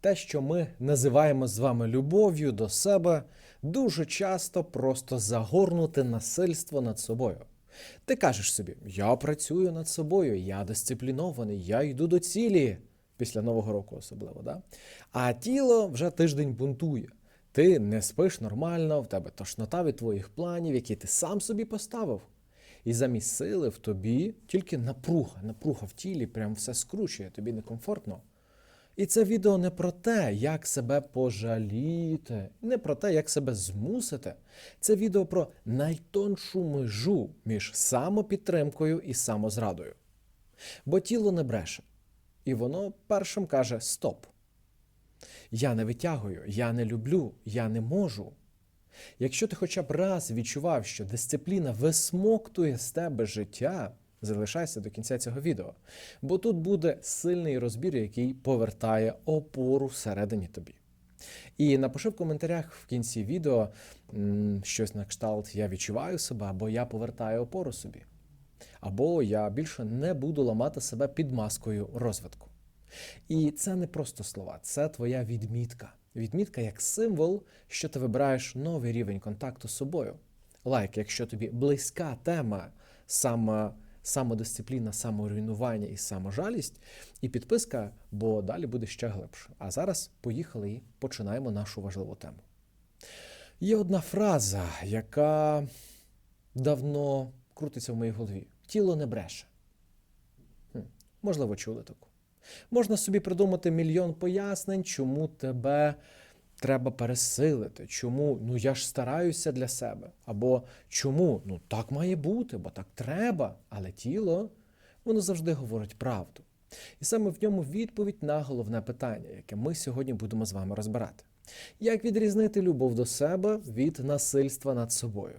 Те, що ми називаємо з вами любов'ю до себе, дуже часто просто загорнуте насильство над собою. Ти кажеш собі: я працюю над собою, я дисциплінований, я йду до цілі після Нового року, особливо. Да? А тіло вже тиждень бунтує. Ти не спиш нормально, в тебе тошнота від твоїх планів, які ти сам собі поставив. І замість сили в тобі тільки напруга, напруга в тілі, прям все скручує, тобі некомфортно. І це відео не про те, як себе пожаліти, не про те, як себе змусити. Це відео про найтоншу межу між самопідтримкою і самозрадою. Бо тіло не бреше, і воно першим каже Стоп. Я не витягую, я не люблю, я не можу. Якщо ти хоча б раз відчував, що дисципліна висмоктує з тебе життя, залишайся до кінця цього відео, бо тут буде сильний розбір, який повертає опору всередині тобі. І напиши в коментарях в кінці відео щось на кшталт Я відчуваю себе, або я повертаю опору собі. Або я більше не буду ламати себе під маскою розвитку. І це не просто слова, це твоя відмітка. Відмітка як символ, що ти вибираєш новий рівень контакту з собою. Лайк, якщо тобі близька тема саме, самодисципліна, саморуйнування і саможалість, і підписка, бо далі буде ще глибше. А зараз поїхали і починаємо нашу важливу тему. Є одна фраза, яка давно крутиться в моїй голові: тіло не бреше. Хм, можливо, чули таку. Можна собі придумати мільйон пояснень, чому тебе треба пересилити, чому ну я ж стараюся для себе, або чому ну так має бути, бо так треба, але тіло воно завжди говорить правду. І саме в ньому відповідь на головне питання, яке ми сьогодні будемо з вами розбирати. Як відрізнити любов до себе від насильства над собою?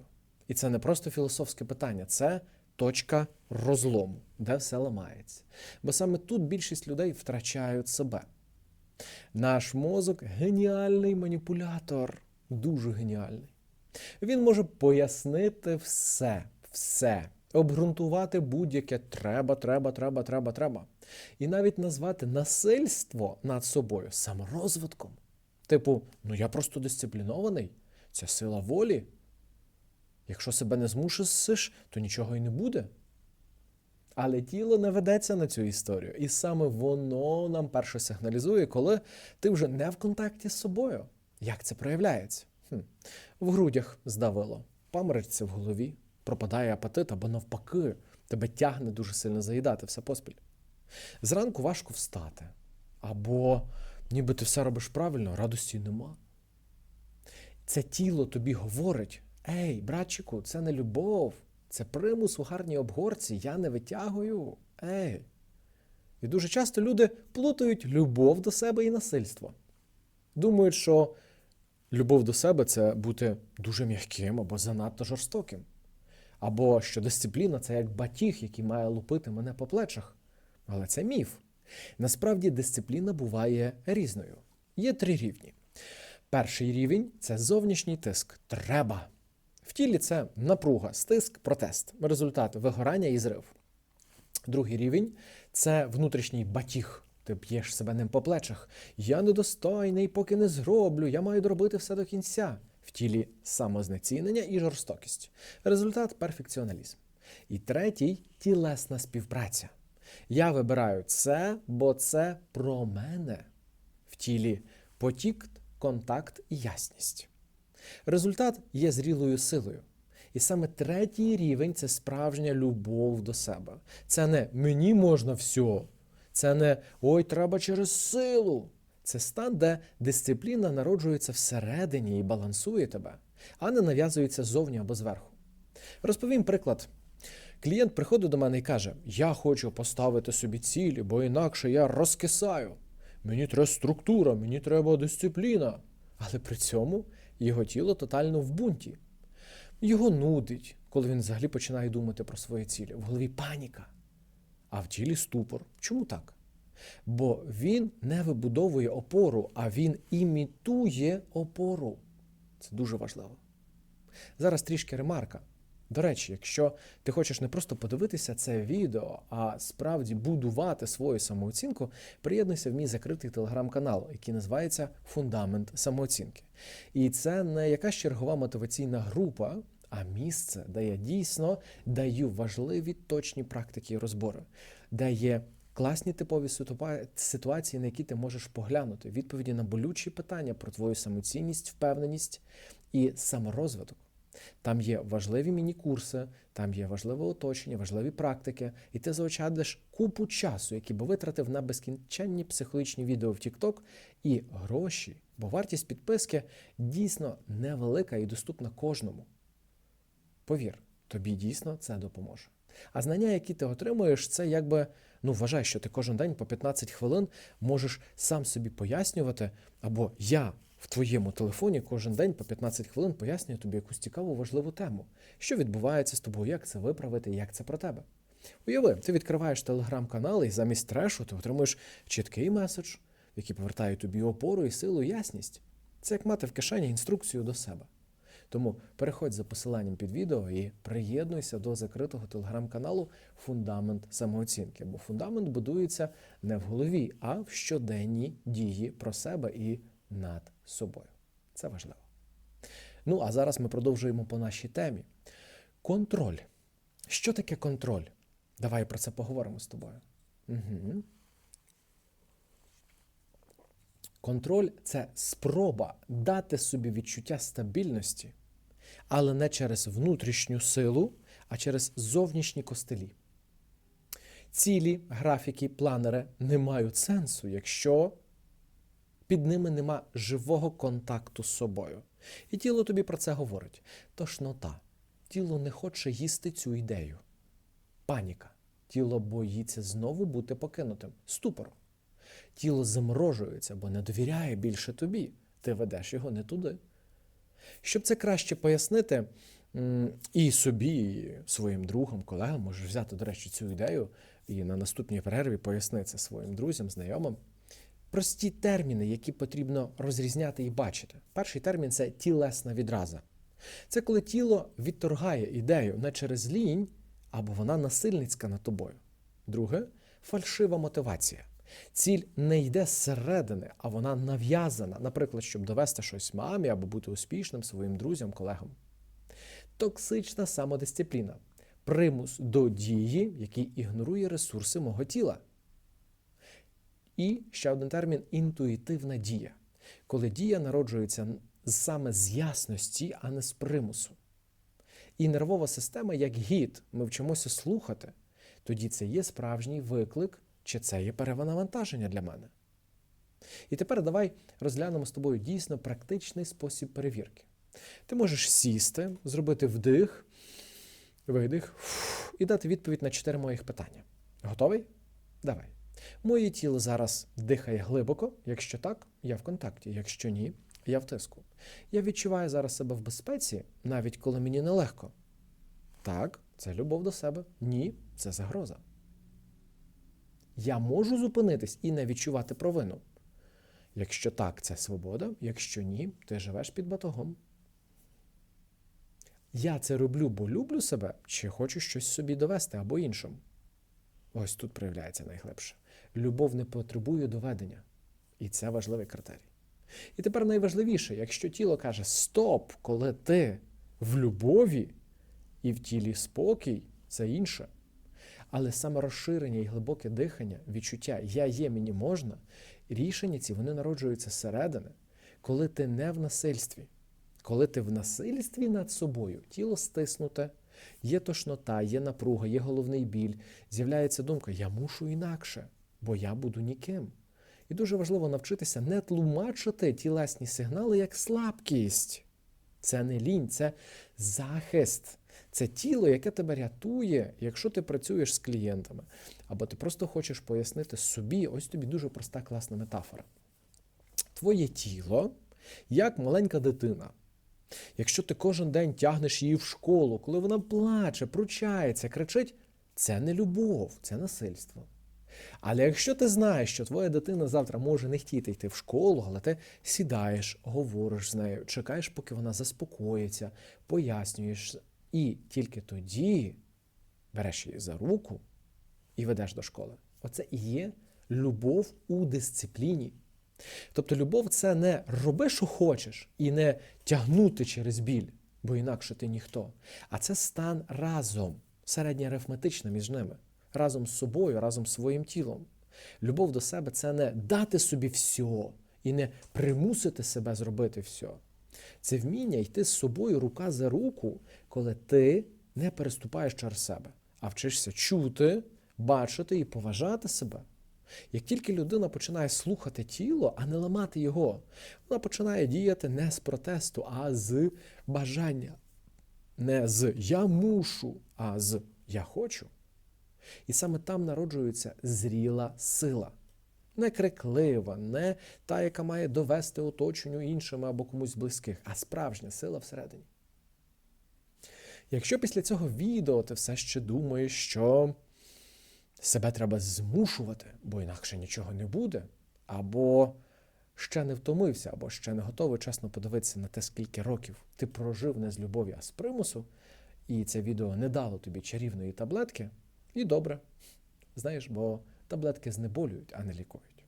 І це не просто філософське питання, це точка розлому, де все ламається. Бо саме тут більшість людей втрачають себе. Наш мозок геніальний маніпулятор, дуже геніальний. Він може пояснити все, все, обґрунтувати будь-яке треба, треба, треба, треба, треба. І навіть назвати насильство над собою саморозвитком. Типу, ну я просто дисциплінований, це сила волі. Якщо себе не змусиш, то нічого і не буде. Але тіло не ведеться на цю історію. І саме воно нам перше сигналізує, коли ти вже не в контакті з собою. Як це проявляється? Хм. В грудях здавило, паморочиться в голові, пропадає апетит або навпаки, тебе тягне дуже сильно заїдати все поспіль. Зранку важко встати. Або ніби ти все робиш правильно, радості нема. Це тіло тобі говорить: Ей, братчику, це не любов, це примус у гарній обгорці, я не витягую. Ей. І дуже часто люди плутають любов до себе і насильство. Думають, що любов до себе це бути дуже м'яким або занадто жорстоким. Або що дисципліна це як батіг, який має лупити мене по плечах. Але це міф. Насправді дисципліна буває різною. Є три рівні. Перший рівень це зовнішній тиск. Треба. В тілі це напруга, стиск, протест, результат вигорання і зрив. Другий рівень це внутрішній батіг. Ти б'єш себе ним по плечах. Я недостойний, поки не зроблю, я маю доробити все до кінця. В тілі самознецінення і жорстокість. Результат перфекціоналізм. І третій тілесна співпраця. Я вибираю це, бо це про мене. В тілі потік, контакт і ясність. Результат є зрілою силою. І саме третій рівень це справжня любов до себе. Це не мені можна все, це не ой, треба через силу. Це стан, де дисципліна народжується всередині і балансує тебе, а не нав'язується ззовні або зверху. Розповім приклад. Клієнт приходить до мене і каже: Я хочу поставити собі цілі, бо інакше я розкисаю. Мені треба структура, мені треба дисципліна. Але при цьому його тіло тотально в бунті. Його нудить, коли він взагалі починає думати про свої цілі. В голові паніка, а в тілі ступор. Чому так? Бо він не вибудовує опору, а він імітує опору. Це дуже важливо. Зараз трішки ремарка. До речі, якщо ти хочеш не просто подивитися це відео, а справді будувати свою самооцінку, приєднуйся в мій закритий телеграм-канал, який називається Фундамент самооцінки. І це не якась чергова мотиваційна група, а місце, де я дійсно даю важливі точні практики і розбори, де є класні типові ситуації, на які ти можеш поглянути, відповіді на болючі питання про твою самоцінність, впевненість і саморозвиток. Там є важливі міні-курси, там є важливе оточення, важливі практики, і ти заощадиш купу часу, який би витратив на безкінченні психологічні відео в TikTok, і гроші, бо вартість підписки дійсно невелика і доступна кожному. Повір, тобі дійсно це допоможе. А знання, які ти отримуєш, це якби ну вважай, що ти кожен день по 15 хвилин можеш сам собі пояснювати, або я в твоєму телефоні кожен день по 15 хвилин пояснюю тобі якусь цікаву важливу тему, що відбувається з тобою, як це виправити, як це про тебе. Уяви, ти відкриваєш телеграм-канал і замість трешу ти отримуєш чіткий меседж, який повертає тобі опору і силу, і ясність. Це як мати в кишені інструкцію до себе. Тому переходь за посиланням під відео і приєднуйся до закритого телеграм-каналу Фундамент самооцінки. Бо фундамент будується не в голові, а в щоденній дії про себе і над собою. Це важливо. Ну а зараз ми продовжуємо по нашій темі. Контроль. Що таке контроль? Давай про це поговоримо з тобою. Угу. Контроль це спроба дати собі відчуття стабільності, але не через внутрішню силу, а через зовнішні костелі. Цілі, графіки, планери не мають сенсу, якщо під ними нема живого контакту з собою. І тіло тобі про це говорить. Тошнота. Тіло не хоче їсти цю ідею. Паніка. Тіло боїться знову бути покинутим. Ступор. Тіло заморожується, бо не довіряє більше тобі. Ти ведеш його не туди. Щоб це краще пояснити, і собі, і своїм другам, колегам, можеш взяти, до речі, цю ідею і на наступній перерві пояснити це своїм друзям, знайомим. Прості терміни, які потрібно розрізняти і бачити. Перший термін це тілесна відраза. Це коли тіло відторгає ідею не через лінь, або вона насильницька над тобою. Друге фальшива мотивація. Ціль не йде зсередини, а вона нав'язана, наприклад, щоб довести щось мамі або бути успішним своїм друзям, колегам. Токсична самодисципліна примус до дії, який ігнорує ресурси мого тіла. І ще один термін інтуїтивна дія, коли дія народжується саме з ясності, а не з примусу. І нервова система, як гід, ми вчимося слухати, тоді це є справжній виклик, чи це є перевантаження для мене. І тепер давай розглянемо з тобою дійсно практичний спосіб перевірки. Ти можеш сісти, зробити вдих, видих і дати відповідь на чотири моїх питання. Готовий? Давай. Моє тіло зараз дихає глибоко. Якщо так, я в контакті. Якщо ні, я в тиску. Я відчуваю зараз себе в безпеці, навіть коли мені нелегко. Так, це любов до себе. Ні, це загроза. Я можу зупинитись і не відчувати провину. Якщо так, це свобода, якщо ні, ти живеш під батогом. Я це роблю, бо люблю себе, чи хочу щось собі довести або іншому. Ось тут проявляється найглибше. Любов не потребує доведення. І це важливий критерій. І тепер найважливіше, якщо тіло каже Стоп, коли ти в любові і в тілі спокій, це інше. Але саме розширення і глибоке дихання, відчуття Я є, мені можна, рішення ці вони народжуються зсередини, коли ти не в насильстві. Коли ти в насильстві над собою, тіло стиснуте, є тошнота, є напруга, є головний біль, з'являється думка Я мушу інакше, бо я буду ніким. І дуже важливо навчитися не тлумачити тілесні сигнали як слабкість. Це не лінь, це захист. Це тіло, яке тебе рятує, якщо ти працюєш з клієнтами, або ти просто хочеш пояснити собі, ось тобі дуже проста класна метафора. Твоє тіло як маленька дитина. Якщо ти кожен день тягнеш її в школу, коли вона плаче, пручається, кричить, це не любов, це насильство. Але якщо ти знаєш, що твоя дитина завтра може не хотіти йти в школу, але ти сідаєш, говориш з нею, чекаєш, поки вона заспокоїться, пояснюєш І тільки тоді береш її за руку і ведеш до школи. Оце і є любов у дисципліні. Тобто любов це не роби, що хочеш, і не тягнути через біль, бо інакше ти ніхто. А це стан разом, середнє арифметичне між ними, разом з собою, разом з своїм тілом. Любов до себе це не дати собі все і не примусити себе зробити все. Це вміння йти з собою рука за руку, коли ти не переступаєш через себе, а вчишся чути, бачити і поважати себе. Як тільки людина починає слухати тіло, а не ламати його, вона починає діяти не з протесту, а з бажання. Не з я мушу, а з я хочу. І саме там народжується зріла сила. Не криклива, не та, яка має довести оточенню іншим або комусь близьких, а справжня сила всередині. Якщо після цього відео ти все ще думаєш, що себе треба змушувати, бо інакше нічого не буде, або ще не втомився, або ще не готовий чесно подивитися на те, скільки років ти прожив не з любові, а з примусу, і це відео не дало тобі чарівної таблетки, і добре. Знаєш, бо таблетки знеболюють, а не лікують.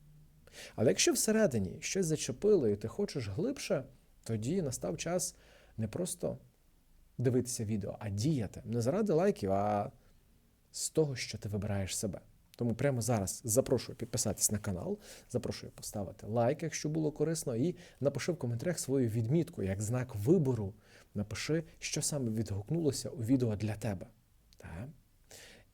Але якщо всередині щось зачепило і ти хочеш глибше, тоді настав час не просто дивитися відео, а діяти. Не заради лайків, а з того, що ти вибираєш себе. Тому прямо зараз запрошую підписатись на канал, запрошую поставити лайк, якщо було корисно, і напиши в коментарях свою відмітку як знак вибору. Напиши, що саме відгукнулося у відео для тебе. Так?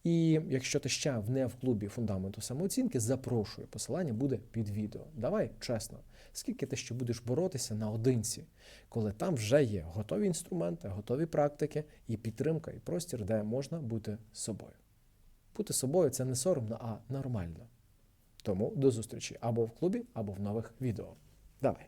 І якщо ти ще не в клубі фундаменту самооцінки, запрошую. Посилання буде під відео. Давай чесно, скільки ти ще будеш боротися наодинці, коли там вже є готові інструменти, готові практики і підтримка, і простір, де можна бути собою. Бути собою це не соромно, а нормально. Тому до зустрічі або в клубі, або в нових відео. Давай.